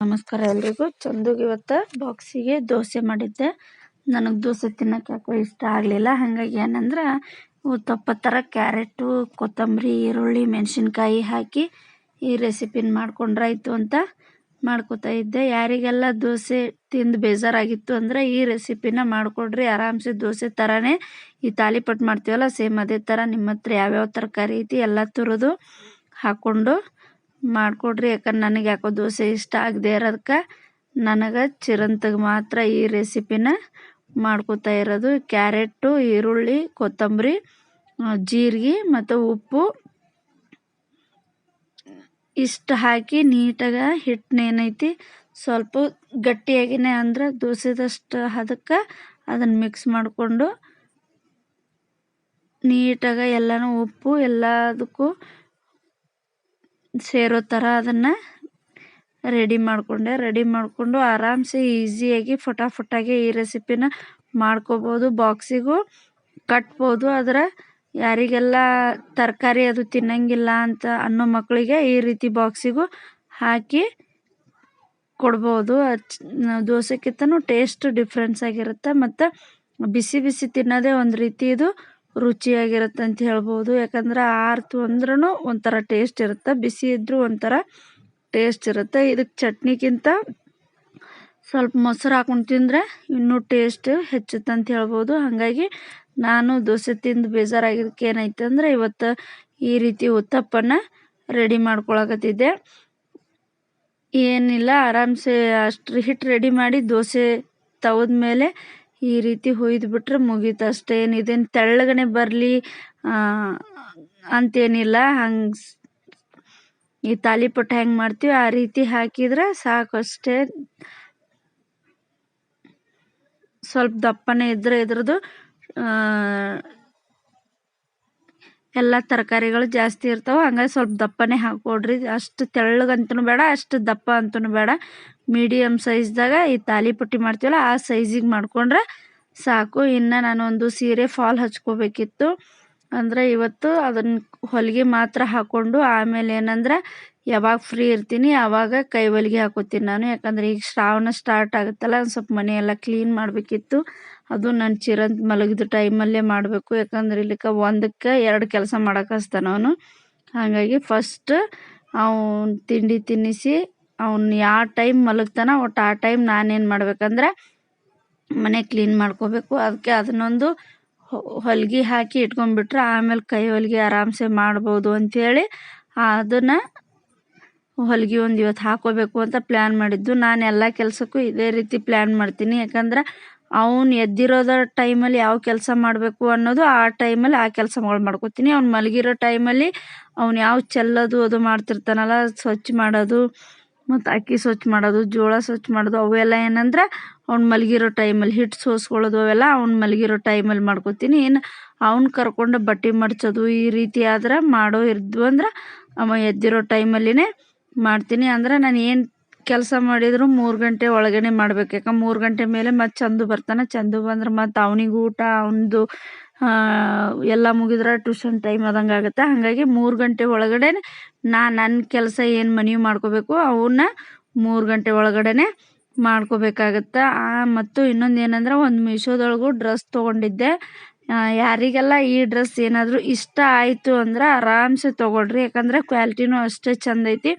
ನಮಸ್ಕಾರ ಎಲ್ರಿಗೂ. ಚಂದುಗೆ ಇವತ್ತು ಬಾಕ್ಸಿಗೆ ದೋಸೆ ಮಾಡಿದ್ದೆ. ನನಗೆ ದೋಸೆ ತಿನ್ನೋಕೆ ಯಾಕೋ ಇಷ್ಟ ಆಗಲಿಲ್ಲ. ಹಾಗಾಗಿ ಏನಂದ್ರೆ ತಪ್ಪ ಥರ ಕ್ಯಾರೆಟು, ಕೊತ್ತಂಬರಿ, ಈರುಳ್ಳಿ, ಮೆಣಸಿನ್ಕಾಯಿ ಹಾಕಿ ಈ ರೆಸಿಪಿನ ಮಾಡ್ಕೊಂಡ್ರಾಯ್ತು ಅಂತ ಮಾಡ್ಕೋತಾ ಇದ್ದೆ. ಯಾರಿಗೆಲ್ಲ ದೋಸೆ ತಿಂದು ಬೇಜಾರಾಗಿತ್ತು ಅಂದರೆ ಈ ರೆಸಿಪಿನ ಮಾಡಿಕೊಡ್ರಿ. ಆರಾಮ್ಸೆ ದೋಸೆ ಥರನೇ ಈ ತಾಲಿಪಟ್ಟು ಮಾಡ್ತೀವಲ್ಲ, ಸೇಮ್ ಅದೇ ಥರ ನಿಮ್ಮ ಹತ್ರ ಯಾವ್ಯಾವ ತರಕಾರಿ ಐತಿ ಎಲ್ಲ ತುರಿದು ಹಾಕ್ಕೊಂಡು ಮಾಡಿಕೊಡ್ರಿ. ಯಾಕಂದ್ರೆ ನನಗೆ ಯಾಕೋ ದೋಸೆ ಇಷ್ಟ ಆಗದೆ ಇರೋದಕ್ಕೆ ನನಗೆ ಚಿರಂತಗೆ ಮಾತ್ರ ಈ ರೆಸಿಪಿನ ಮಾಡ್ಕೋತಾ ಇರೋದು. ಕ್ಯಾರೆಟು ಈರುಳ್ಳಿ, ಕೊತ್ತಂಬರಿ ಜೀರಿಗೆ ಮತ್ತು ಉಪ್ಪು. ಇಷ್ಟು ಹಾಕಿ ನೀಟಾಗಿ ಏನೈತಿ ಸ್ವಲ್ಪ ಗಟ್ಟಿಯಾಗಿನೇ ಅಂದ್ರೆ ದೋಸೆದಷ್ಟು ಅದಕ್ಕೆ ಅದನ್ನು ಮಿಕ್ಸ್ ಮಾಡಿಕೊಂಡು ನೀಟಾಗಿ ಎಲ್ಲನೂ ಉಪ್ಪು ಎಲ್ಲದಕ್ಕೂ ಸೇರೋ ಥರ ಅದನ್ನು ರೆಡಿ ಮಾಡಿಕೊಂಡೆ. ರೆಡಿ ಮಾಡಿಕೊಂಡು ಆರಾಮ್ಸೆ ಈಸಿಯಾಗಿ ಫಟಾಫಟಾಗಿ ಈ ರೆಸಿಪಿನ ಮಾಡ್ಕೋಬೋದು. ಬಾಕ್ಸಿಗೂ ಕಟ್ಬೋದು. ಆದರೆ ಯಾರಿಗೆಲ್ಲ ತರಕಾರಿ ಅದು ತಿನ್ನಂಗಿಲ್ಲ ಅಂತ ಅನ್ನೋ ಮಕ್ಕಳಿಗೆ ಈ ರೀತಿ ಬಾಕ್ಸಿಗೂ ಹಾಕಿ ಕೊಡ್ಬೋದು. ದೋಸೆಕ್ಕಿಂತನೂ ಟೇಸ್ಟ್ ಡಿಫ್ರೆನ್ಸ್ ಆಗಿರುತ್ತೆ. ಮತ್ತು ಬಿಸಿ ಬಿಸಿ ತಿನ್ನೋದೇ ಒಂದು ರೀತಿ ಇದು ರುಚಿಯಾಗಿರುತ್ತೆ ಅಂತ ಹೇಳ್ಬೋದು. ಯಾಕಂದ್ರೆ ಆರ್ತು ಅಂದ್ರೂ ಒಂಥರ ಟೇಸ್ಟ್ ಇರುತ್ತೆ. ಬಿಸಿ ಇದ್ದರೂ ಒಂಥರ ಟೇಸ್ಟ್ ಇರುತ್ತೆ. ಇದಕ್ಕೆ ಚಟ್ನಿಗಿಂತ ಸ್ವಲ್ಪ ಮೊಸರು ಹಾಕೊಂಡು ತಿಂದರೆ ಇನ್ನೂ ಟೇಸ್ಟ್ ಹೆಚ್ಚುತ್ತೆ ಅಂತ ಹೇಳ್ಬೋದು. ಹಾಗಾಗಿ ನಾನು ದೋಸೆ ತಿಂದು ಬೇಜಾರಾಗಿದ್ದಕ್ಕೆ ಏನೈತೆ ಅಂದರೆ ಇವತ್ತು ಈ ರೀತಿ ಉತ್ತಪ್ಪನ ರೆಡಿ ಮಾಡ್ಕೊಳಕತ್ತಿದ್ದೆ. ಏನಿಲ್ಲ, ಆರಾಮ್ಸೆ ಅಷ್ಟು ಹಿಟ್ಟು ರೆಡಿ ಮಾಡಿ ದೋಸೆ ತವದ ಮೇಲೆ ಈ ರೀತಿ ಹುಯ್ದು ಬಿಟ್ರೆ ಮುಗೀತು. ಅಷ್ಟೇ ಏನು ಇದೇನು ತೆಳ್ಳಗನೆ ಬರಲಿ ಅಂತೇನಿಲ್ಲ. ಹಂಗೆ ಈ ತಾಲಿಪಟ್ಟು ಹೆಂಗೆ ಮಾಡ್ತೀವಿ, ಆ ರೀತಿ ಹಾಕಿದ್ರೆ ಸಾಕು ಅಷ್ಟೇ. ಸ್ವಲ್ಪ ದಪ್ಪನೇ ಇದ್ರೆ ಇದ್ರದ್ದು ಎಲ್ಲ ತರಕಾರಿಗಳು ಜಾಸ್ತಿ ಇರ್ತಾವೆ. ಹಂಗಾಗಿ ಸ್ವಲ್ಪ ದಪ್ಪನೇ ಹಾಕೊಡ್ರಿ. ಅಷ್ಟು ತೆಳ್ಳಗಂತೂ ಬೇಡ, ಅಷ್ಟು ದಪ್ಪ ಅಂತೂ ಬೇಡ. ಮೀಡಿಯಮ್ ಸೈಜ್ದಾಗ ಈ ತಾಲಿಪಟ್ಟಿ ಮಾಡ್ತೀವಲ್ಲ, ಆ ಸೈಜಿಗೆ ಮಾಡಿಕೊಂಡ್ರೆ ಸಾಕು. ಇನ್ನು ನಾನೊಂದು ಸೀರೆ ಫಾಲ್ ಹಚ್ಕೋಬೇಕಿತ್ತು. ಅಂದರೆ ಇವತ್ತು ಅದನ್ನು ಹೊಲಿಗೆ ಮಾತ್ರ ಹಾಕ್ಕೊಂಡು ಆಮೇಲೆ ಏನಂದ್ರೆ ಯಾವಾಗ ಫ್ರೀ ಇರ್ತೀನಿ ಆವಾಗ ಕೈ ಹೊಲಿಗೆ ಹಾಕೋತೀನಿ ನಾನು. ಯಾಕಂದರೆ ಈಗ ಶ್ರಾವಣ ಸ್ಟಾರ್ಟ್ ಆಗುತ್ತಲ್ಲ, ಒಂದು ಸ್ವಲ್ಪ ಮನೆಯೆಲ್ಲ ಕ್ಲೀನ್ ಮಾಡಬೇಕಿತ್ತು. ಅದು ನಾನು ಚಿರಂತ ಮಲಗಿದ ಟೈಮಲ್ಲೇ ಮಾಡಬೇಕು. ಯಾಕಂದ್ರೆ ಇಲ್ಲಿಕ ಒಂದಕ್ಕೆ ಎರಡು ಕೆಲಸ ಮಾಡೋಕೆ ಹಾಗಾಗಿ ಫಸ್ಟ್ ಅವನು ತಿಂಡಿ ತಿನ್ನಿಸಿ ಅವ್ನು ಯಾವ ಟೈಮ್ ಮಲಗ್ತಾನ ಒಟ್ಟು ಆ ಟೈಮ್ ನಾನೇನು ಮಾಡ್ಬೇಕಂದ್ರೆ ಮನೆ ಕ್ಲೀನ್ ಮಾಡ್ಕೋಬೇಕು. ಅದಕ್ಕೆ ಅದನ್ನೊಂದು ಹೊಲಿಗೆ ಹಾಕಿ ಇಟ್ಕೊಂಡ್ಬಿಟ್ರೆ ಆಮೇಲೆ ಕೈ ಹೊಲಿಗೆ ಆರಾಮ್ಸೆ ಮಾಡ್ಬೋದು ಅಂಥೇಳಿ ಅದನ್ನು ಹೊಲಿಗೆ ಒಂದು ಇವತ್ತು ಹಾಕೋಬೇಕು ಅಂತ ಪ್ಲ್ಯಾನ್ ಮಾಡಿದ್ದು. ನಾನು ಎಲ್ಲ ಕೆಲಸಕ್ಕೂ ಇದೇ ರೀತಿ ಪ್ಲ್ಯಾನ್ ಮಾಡ್ತೀನಿ. ಯಾಕಂದ್ರೆ ಅವ್ನು ಎದ್ದಿರೋದ ಟೈಮಲ್ಲಿ ಯಾವ ಕೆಲಸ ಮಾಡಬೇಕು ಅನ್ನೋದು ಆ ಟೈಮಲ್ಲಿ ಆ ಕೆಲಸಗಳು ಮಾಡ್ಕೋತೀನಿ. ಅವ್ನು ಮಲಗಿರೋ ಟೈಮಲ್ಲಿ ಅವ್ನು ಯಾವ ಚೆಲ್ಲೋದು ಅದು ಮಾಡ್ತಿರ್ತಾನಲ್ಲ, ಸ್ವಚ್ಛ ಮಾಡೋದು ಮತ್ತು ಅಕ್ಕಿ ಸ್ವಚ್ಛ ಮಾಡೋದು, ಜೋಳ ಸ್ವಚ್ಛ ಮಾಡೋದು, ಅವೆಲ್ಲ ಏನಂದ್ರೆ ಅವ್ನು ಮಲಗಿರೋ ಟೈಮಲ್ಲಿ ಹಿಟ್ಟು ಸೋಸ್ಕೊಳ್ಳೋದು ಅವೆಲ್ಲ ಅವ್ನು ಮಲಗಿರೋ ಟೈಮಲ್ಲಿ ಮಾಡ್ಕೊತೀನಿ. ಇನ್ನು ಅವ್ನು ಕರ್ಕೊಂಡು ಬಟ್ಟೆ ಮಡ್ಚೋದು ಈ ರೀತಿ ಆದ್ರೆ ಮಾಡೋ ಇದ್ವು ಅಂದ್ರೆ ಅವ ಎದ್ದಿರೋ ಟೈಮಲ್ಲಿನೇ ಮಾಡ್ತೀನಿ. ಅಂದ್ರೆ ನಾನು ಏನು ಕೆಲಸ ಮಾಡಿದ್ರು ಮೂರು ಗಂಟೆ ಒಳಗಡೆ ಮಾಡ್ಬೇಕು. ಯಾಕಂದ್ರೆ ಮೂರು ಗಂಟೆ ಮೇಲೆ ಮತ್ತು ಚಂದು ಬರ್ತಾನೆ. ಚಂದು ಬಂದ್ರೆ ಮತ್ತು ಅವನಿಗೆ ಊಟ, ಅವನದು ಎಲ್ಲ ಮುಗಿದ್ರೆ ಟ್ಯೂಷನ್ ಟೈಮ್ ಆದಂಗೆ ಆಗುತ್ತೆ. ಹಾಗಾಗಿ ಮೂರು ಗಂಟೆ ಒಳಗಡೆ ನಾ ನನ್ನ ಕೆಲಸ ಏನು ಮನೆಯು ಮಾಡ್ಕೋಬೇಕು ಅವನ್ನ ಮೂರು ಗಂಟೆ ಒಳಗಡೆ ಮಾಡ್ಕೋಬೇಕಾಗತ್ತೆ. ಮತ್ತು ಇನ್ನೊಂದು ಏನಂದ್ರೆ ಒಂದು ಮೀಶೋದೊಳಗು ಡ್ರೆಸ್ ತೊಗೊಂಡಿದ್ದೆ. ಯಾರಿಗೆಲ್ಲ ಈ ಡ್ರೆಸ್ ಏನಾದರೂ ಇಷ್ಟ ಆಯಿತು ಅಂದ್ರೆ ಆರಾಮ್ಸೆ ತೊಗೊಳ್ರಿ. ಯಾಕಂದರೆ ಕ್ವಾಲಿಟಿನೂ ಅಷ್ಟೇ ಚೆಂದ ಐತಿ.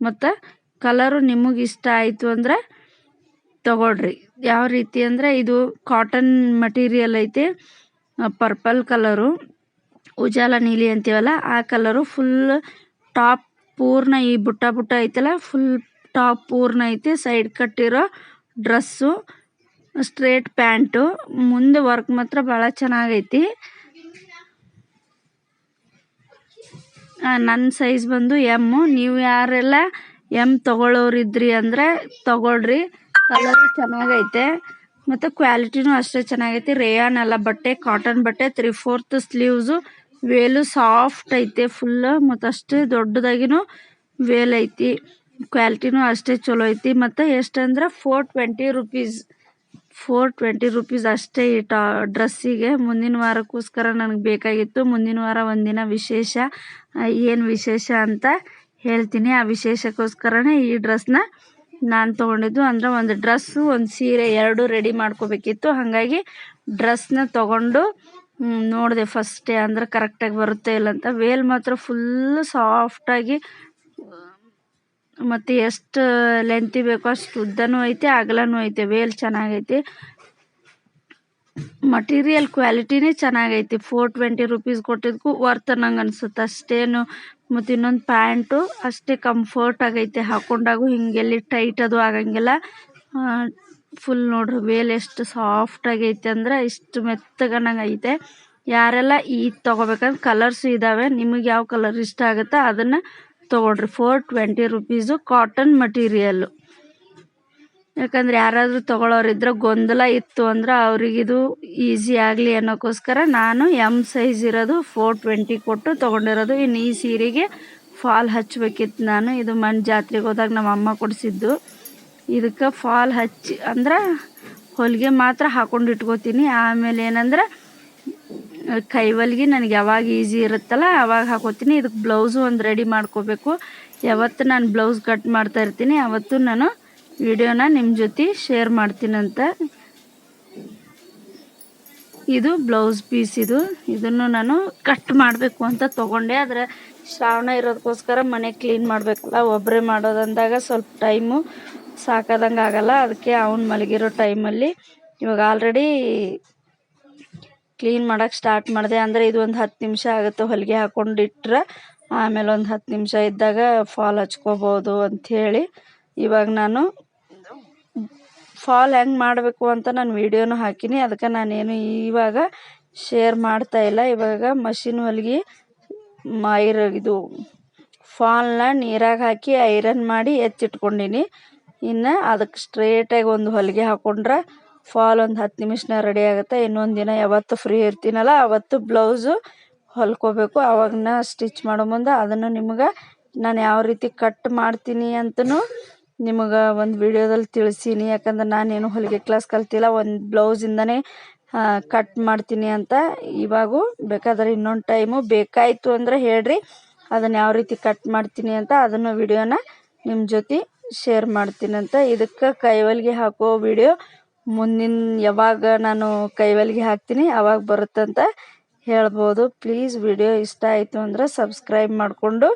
ಮತ್ತು ಕಲರು ನಿಮಗೆ ಇಷ್ಟ ಆಯಿತು ಅಂದ್ರೆ ತೊಗೊಳ್ರಿ. ಯಾವ ರೀತಿ ಅಂದರೆ ಇದು ಕಾಟನ್ ಮಟೀರಿಯಲ್ ಐತಿ. ಪರ್ಪಲ್ ಕಲರು ಉಜಾಲ ನೀಲಿ ಅಂತೀವಲ್ಲ, ಆ ಕಲರು ಫುಲ್ ಟಾಪ್ ಪೂರ್ಣ ಈ ಬುಟ್ಟ ಬುಟ್ಟ ಐತಲ್ಲ ಫುಲ್ ಟಾಪ್ ಪೂರ್ಣ ಐತಿ ಸೈಡ್ ಕಟ್ಟಿರೋ ಡ್ರೆಸ್ಸು ಸ್ಟ್ರೇಟ್ ಪ್ಯಾಂಟು ಮುಂದೆ ವರ್ಕ್ ಮಾತ್ರ ಭಾಳ ಚೆನ್ನಾಗೈತಿ. ನನ್ನ ಸೈಜ್ ಬಂದು ಎಮ್ಮು ನೀವು ಯಾರೆಲ್ಲ ಎಂ ತಗೊಳ್ಳೋರಿದ್ರಿ ಅಂದರೆ ತಗೊಳ್ರಿ ಕಲರು ಚೆನ್ನಾಗೈತೆ. ಮತ್ತು ಕ್ವಾಲಿಟಿನೂ ಅಷ್ಟೇ ಚೆನ್ನಾಗೈತಿ. ರೇಯಾನ್ ಎಲ್ಲ ಬಟ್ಟೆ ಕಾಟನ್ ಬಟ್ಟೆ three fourth sleeves veil soft ಐತೆ ಫುಲ್ ಮತ್ತು ಅಷ್ಟೇ ದೊಡ್ಡದಾಗಿನೂ ವೇಲ್ ಐತಿ. ಕ್ವಾಲಿಟಿನೂ ಅಷ್ಟೇ ಚಲೋ ಐತಿ. ಮತ್ತು ಎಷ್ಟಂದ್ರೆ four twenty rupees four twenty rupees ಅಷ್ಟೇ ಈ ಟಾ ಡ್ರೆಸ್ಸಿಗೆ ಮುಂದಿನ ವಾರಕ್ಕೋಸ್ಕರ ನನಗೆ ಬೇಕಾಗಿತ್ತು. ಮುಂದಿನ ವಾರ ಒಂದಿನ ವಿಶೇಷ. ಏನು ವಿಶೇಷ ಅಂತ ಹೇಳ್ತೀನಿ. ಆ ವಿಶೇಷಕ್ಕೋಸ್ಕರನೇ ಈ ಡ್ರೆಸ್ನ ನಾನು ತೊಗೊಂಡಿದ್ದು ಅಂದರೆ ಒಂದು ಡ್ರೆಸ್ಸು ಒಂದು ಸೀರೆ ಎರಡು ರೆಡಿ ಮಾಡ್ಕೋಬೇಕಿತ್ತು. ಹಾಗಾಗಿ ಡ್ರೆಸ್ನ ತೊಗೊಂಡು ನೋಡಿದೆ ಫಸ್ಟೇ ಅಂದ್ರೆ ಕರೆಕ್ಟಾಗಿ ಬರುತ್ತೆ ಇಲ್ಲ ಅಂತ. ವೇಲ್ ಮಾತ್ರ ಫುಲ್ಲು ಸಾಫ್ಟಾಗಿ ಮತ್ತು ಎಷ್ಟು ಲೆಂತಿ ಬೇಕೋ ಅಷ್ಟು ಉದ್ದನೂ ಐತೆ, ಅಗಲನೂ ಐತೆ. ವೇಲ್ ಚೆನ್ನಾಗೈತಿ. ಮಟೀರಿಯಲ್ ಕ್ವಾಲಿಟಿನೇ ಚೆನ್ನಾಗೈತಿ. ಫೋರ್ ಟ್ವೆಂಟಿ ರುಪೀಸ್ ಕೊಟ್ಟಿದ್ದಕ್ಕೂ ವರ್ತ್ ನಂಗೆ ಅನ್ಸುತ್ತೆ. ಅಷ್ಟೇನು ಮತ್ತು ಇನ್ನೊಂದು ಪ್ಯಾಂಟು ಅಷ್ಟೇ ಕಂಫರ್ಟ್ ಆಗೈತೆ. ಹಾಕೊಂಡಾಗೂ ಹಿಂಗೆಲ್ಲಿ ಟೈಟ್ ಅದು ಆಗಂಗಿಲ್ಲ. ಫುಲ್ ನೋಡ್ರಿ ವೇಲ್ ಎಷ್ಟು ಸಾಫ್ಟ್ ಆಗೈತೆ ಅಂದ್ರೆ ಇಷ್ಟು ಮೆತ್ತಗನಂಗೈತೆ. ಯಾರೆಲ್ಲ ಈ ತೊಗೋಬೇಕಂದ್ರೆ ಕಲರ್ಸ್ ಇದ್ದಾವೆ ನಿಮಗೆ ಯಾವ ಕಲರ್ ಇಷ್ಟ ಆಗುತ್ತೋ ಅದನ್ನು ತೊಗೊಳ್ರಿ four twenty rupees cotton material ಯಾಕಂದ್ರೆ ಯಾರಾದರೂ ತೊಗೊಳೋರಿದ್ರೆ ಗೊಂದಲ ಇತ್ತು ಅಂದ್ರೆ ಅವರಿಗಿದು ಈಸಿ ಆಗಲಿ ಅನ್ನೋಕ್ಕೋಸ್ಕರ ನಾನು ಎಂ ಸೈಜ್ ಇರೋದು ಫೋರ್ ಟ್ವೆಂಟಿ ಕೊಟ್ಟು ತೊಗೊಂಡಿರೋದು. ಇನ್ನು ಈ ಸೀರೆಗೆ ಫಾಲ್ ಹಚ್ಬೇಕಿತ್ತು ನಾನು. ಇದು ಮನ್ ಜಾತ್ರೆಗೆ ಹೋದಾಗ ನಮ್ಮ ಅಮ್ಮ ಕೊಡಿಸಿದ್ದು. ಇದಕ್ಕೆ ಫಾಲ್ ಹಚ್ಚಿ ಅಂದ್ರೆ ಹೊಲಿಗೆ ಮಾತ್ರ ಹಾಕೊಂಡು ಇಟ್ಕೋತೀನಿ. ಆಮೇಲೆ ಏನಂದ್ರೆ ಕೈವಲ್ಗೆ ನನಗೆ ಯಾವಾಗ ಈಸಿ ಇರುತ್ತಲ್ಲ ಆವಾಗ ಹಾಕೋತೀನಿ. ಇದಕ್ಕೆ ಬ್ಲೌಸು ಒಂದು ರೆಡಿ ಮಾಡ್ಕೋಬೇಕು. ಯಾವತ್ತು ನಾನು ಬ್ಲೌಸ್ ಕಟ್ ಮಾಡ್ತಾ ಇರ್ತೀನಿ, ಅವತ್ತು ನಾನು ವಿಡಿಯೋನ ನಿಮ್ಮ ಜೊತೆ ಶೇರ್ ಮಾಡ್ತೀನಂತ. ಇದು ಬ್ಲೌಸ್ ಪೀಸ್ ಇದು. ಇದನ್ನು ನಾನು ಕಟ್ ಮಾಡಬೇಕು ಅಂತ ತೊಗೊಂಡೆ. ಆದರೆ ಶ್ರಾವಣ ಇರೋದಕ್ಕೋಸ್ಕರ ಮನೆ ಕ್ಲೀನ್ ಮಾಡಬೇಕಲ್ಲ ಒಬ್ಬರೇ ಮಾಡೋದಂದಾಗ ಸ್ವಲ್ಪ ಟೈಮು ಸಾಕಾದಂಗೆ ಆಗಲ್ಲ. ಅದಕ್ಕೆ ಅವ್ನು ಮಲಗಿರೋ ಟೈಮಲ್ಲಿ ಇವಾಗ ಆಲ್ರೆಡಿ ಕ್ಲೀನ್ ಮಾಡೋಕ್ಕೆ ಸ್ಟಾರ್ಟ್ ಮಾಡಿದೆ. ಅಂದರೆ ಇದು ಒಂದು ಹತ್ತು ನಿಮಿಷ ಆಗುತ್ತೆ ಹೊಲಿಗೆ ಹಾಕ್ಕೊಂಡು ಇಟ್ಟರೆ ಆಮೇಲೆ ಒಂದು ಹತ್ತು ನಿಮಿಷ ಇದ್ದಾಗ ಫಾಲ್ ಹಚ್ಕೋಬೋದು ಅಂಥೇಳಿ ಇವಾಗ ನಾನು ಫಾಲ್ ಹೆಂಗೆ ಮಾಡಬೇಕು ಅಂತ ನಾನು ವೀಡಿಯೋನು ಹಾಕೀನಿ. ಅದಕ್ಕೆ ನಾನೇನು ಇವಾಗ ಶೇರ್ ಮಾಡ್ತಾ ಇಲ್ಲ. ಇವಾಗ ಮಷಿನ್ ಹೊಲಿಗೆ ಮೈರ್ ಇದು ಫಾಲ್ನ ನೀರಾಗ ಹಾಕಿ ಐರನ್ ಮಾಡಿ ಎಚ್ಚಿಟ್ಕೊಂಡಿನಿ ಇನ್ನು ಅದಕ್ಕೆ ಸ್ಟ್ರೇಟಾಗಿ ಒಂದು ಹೊಲಿಗೆ ಹಾಕೊಂಡ್ರೆ ಫಾಲ್ ಒಂದು ಹತ್ತು ನಿಮಿಷನ ರೆಡಿ ಆಗುತ್ತೆ. ಇನ್ನೊಂದು ದಿನ ಯಾವತ್ತು ಫ್ರೀ ಇರ್ತೀನಲ್ಲ, ಅವತ್ತು ಬ್ಲೌಸು ಹೊಲ್ಕೋಬೇಕು. ಅವಾಗನ ಸ್ಟಿಚ್ ಮಾಡೋ ಮುಂದೆ ಅದನ್ನು ನಿಮ್ಗೆ ನಾನು ಯಾವ ರೀತಿ ಕಟ್ ಮಾಡ್ತೀನಿ ಅಂತಲೂ ನಿಮಗೆ ಒಂದು ವಿಡಿಯೋದಲ್ಲಿ ತಿಳಿಸೀನಿ. ಯಾಕಂದ್ರೆ ನಾನೇನು ಹೊಲಿಗೆ ಕ್ಲಾಸ್ ಕಲ್ತಿಲ್ಲ, ಒಂದು ಬ್ಲೌಸಿಂದನೇ ಕಟ್ ಮಾಡ್ತೀನಿ ಅಂತ ಇವಾಗೂ ಬೇಕಾದ್ರೆ ಇನ್ನೊಂದು ಟೈಮು ಬೇಕಾಯಿತು ಅಂದರೆ ಹೇಳ್ರಿ. ಅದನ್ನು ಯಾವ ರೀತಿ ಕಟ್ ಮಾಡ್ತೀನಿ ಅಂತ ಅದನ್ನು ವಿಡಿಯೋನ ನಿಮ್ಮ ಜೊತೆ ಶೇರ್ ಮಾಡ್ತೀನಿ ಅಂತ. ಇದಕ್ಕೆ ಕೈವಲ್ಗೆ ಹಾಕೋ ವಿಡಿಯೋ ಮುಂದಿನ ಯಾವಾಗ ನಾನು ಕೈವಲ್ಗೆ ಹಾಕ್ತೀನಿ ಅವಾಗ ಬರುತ್ತಂತ ಹೇಳ್ಬೋದು. ಪ್ಲೀಸ್ ವಿಡಿಯೋ ಇಷ್ಟ ಆಯಿತು ಅಂದರೆ ಸಬ್ಸ್ಕ್ರೈಬ್ ಮಾಡಿಕೊಂಡು